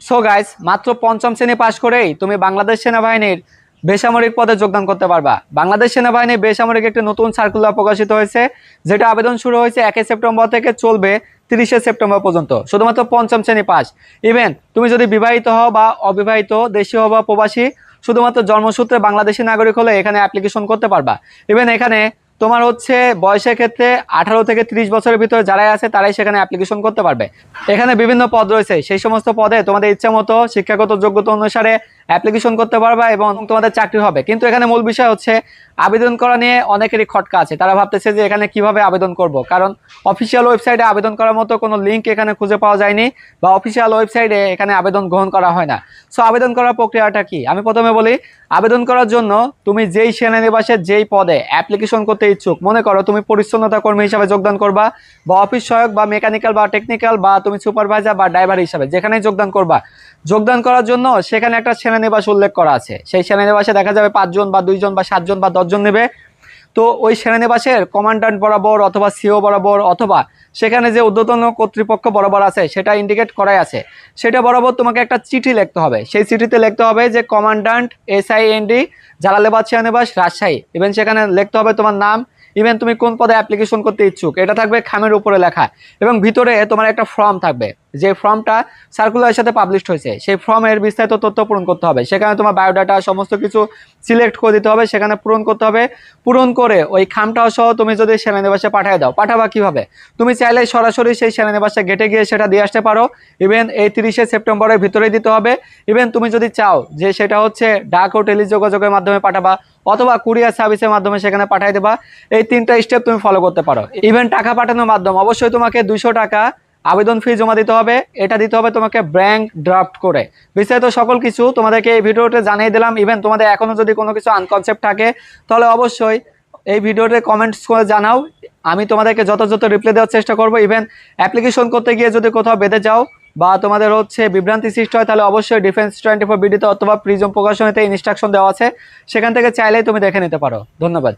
So guys মাত্র পঞ্চম শ্রেণি পাশ করেই তুমি বাংলাদেশ সেনাবাহিনীর বেসামরিক পদে যোগদান করতে পারবা। বাংলাদেশ সেনাবাহিনী বেসামরিক একটি নতুন সার্কুলার প্রকাশিত হয়েছে, যেটা আবেদন শুরু হয়েছে একই সেপ্টেম্বর থেকে চলবে তিরিশে সেপ্টেম্বর পর্যন্ত, শুধুমাত্র পঞ্চম শ্রেণি পাস ইভেন তুমি যদি বিবাহিত হও বা অবিবাহিত, দেশীয় বা প্রবাসী, শুধুমাত্র জন্মসূত্রে বাংলাদেশি নাগরিক হলে এখানে অ্যাপ্লিকেশন করতে পারবা। ইভেন এখানে তোমার হচ্ছে বয়সের ক্ষেত্রে আঠারো থেকে ত্রিশ বছরের ভিতরে যারাই আছে, তারাই সেখানে অ্যাপ্লিকেশন করতে পারবে। এখানে বিভিন্ন পদ রয়েছে। সেই সমস্ত পদে তোমাদের ইচ্ছা মতো, শিক্ষাগত যোগ্যতা অনুসারে অ্যাপ্লিকেশন করতে পারবা এবং তোমাদের চাকরি হবে। কিন্তু এখানে মূল বিষয় হচ্ছে, আবেদন করা নিয়ে অনেকেরই খটকা আছে। তারা ভাবতেছে যে এখানে কীভাবে আবেদন করব? কারণ অফিসিয়াল ওয়েবসাইটে আবেদন করার মতো কোনো লিঙ্ক এখানে খুঁজে পাওয়া যায়নি বা অফিসিয়াল ওয়েবসাইটে এখানে আবেদন গ্রহণ করা হয় না। সো আবেদন করার প্রক্রিয়াটা কি? আমি প্রথমে বলি আবেদন করার জন্য তুমি যেই সেনানিবাসের যেই পদে অ্যাপ্লিকেশন করতে ইচ্ছুক, মনে করো তুমি পরিচ্ছন্নতা কর্মী হিসাবে যোগদান করবা বা অফিস সহায়ক বা মেকানিক্যাল বা টেকনিক্যাল বা তুমি সুপারভাইজার বা ড্রাইভার হিসাবে যেখানে যোগদান করবা। যোগদান করার জন্য সেখানে একটা সেনানিবাস উল্লেখ করা আছে। সেই সেনানিবাসে দেখা যাবে পাঁচজন বা দুইজন বা সাতজন বা দশজন নেবে। তো ওই সেনানিবাসের কমান্ড্যান্ট বরাবর অথবা সিও বরাবর অথবা সেখানে যে ঊর্ধ্বতন কর্তৃপক্ষ বরাবর আছে, সেটা ইন্ডিকেট করাই আছে। সেটা বরাবর তোমাকে একটা চিঠি লিখতে হবে। সেই চিঠিতে লিখতে হবে যে কমান্ড্যান্ট এসআইএনডি জালালেবাদ সেনানিবাস, রাজশাহী। ইভেন সেখানে লিখতে হবে তোমার নাম। ইভেন তুমি কোন পদে অ্যাপ্লিকেশন করতে ইচ্ছুক, এটা থাকবে খামের উপরে লেখা। এবং ভিতরে তোমার একটা ফর্ম থাকবে। যে ফর্মটা সার্কুলারের সাথে পাবলিশ হয়েছে, সেই ফর্মের বিস্তারিত তথ্য পূরণ করতে হবে। সেখানে তোমার বায়োডাটা সমস্ত কিছু সিলেক্ট করে দিতে হবে, সেখানে পূরণ করতে হবে। পূরণ করে ওই খামটাও সহ তুমি যদি সেনানিবাসে পাঠিয়ে দাও, পাঠাবা কীভাবে? তুমি চাইলে সরাসরি সেই সেনানিবাসে গেটে গিয়ে সেটা দিয়ে আসতে পারো। ইভেন এই তিরিশে সেপ্টেম্বরের ভিতরে দিতে হবে। ইভেন তুমি যদি চাও যে সেটা হচ্ছে ডাক ও টেলি যোগাযোগের মাধ্যমে পাঠাবা, অথবা কুরিয়ার সার্ভিসের মাধ্যমে সেখানে পাঠিয়ে দেবা, এই তিনটা স্টেপ তুমি ফলো করতে পারো। ইভেন টাকা পাঠানোর মাধ্যম, অবশ্যই তোমাকে দুশো টাকা আবেদন ফি জমা দিতে হবে, এটা দিতে হবে তোমাকে ব্যাংক ড্রাফট করে। বিস্তারিত সকল কিছু তোমাদেরকে এই ভিডিওতে জানিয়ে দিলাম। ইভেন তোমাদের এখনও যদি কোনো কিছু আনকনসেপ্ট থাকে, তাহলে অবশ্যই এই ভিডিওতে কমেন্টস করে জানাও। আমি তোমাদেরকে যথাযথ রিপ্লাই দেওয়ার চেষ্টা করব। ইভেন অ্যাপ্লিকেশন করতে গিয়ে যদি কোথাও বেঁধে যাও বা তোমাদের হচ্ছে বিভ্রান্তি সৃষ্টি হয়, তাহলে অবশ্যই ডিফেন্স টোয়েন্টি ফোর বিডিতে অথবা প্রিজম প্রকাশনীতে ইনস্ট্রাকশন দেওয়া আছে। সেখান থেকে চাইলেই তুমি দেখে নিতে পারো। ধন্যবাদ।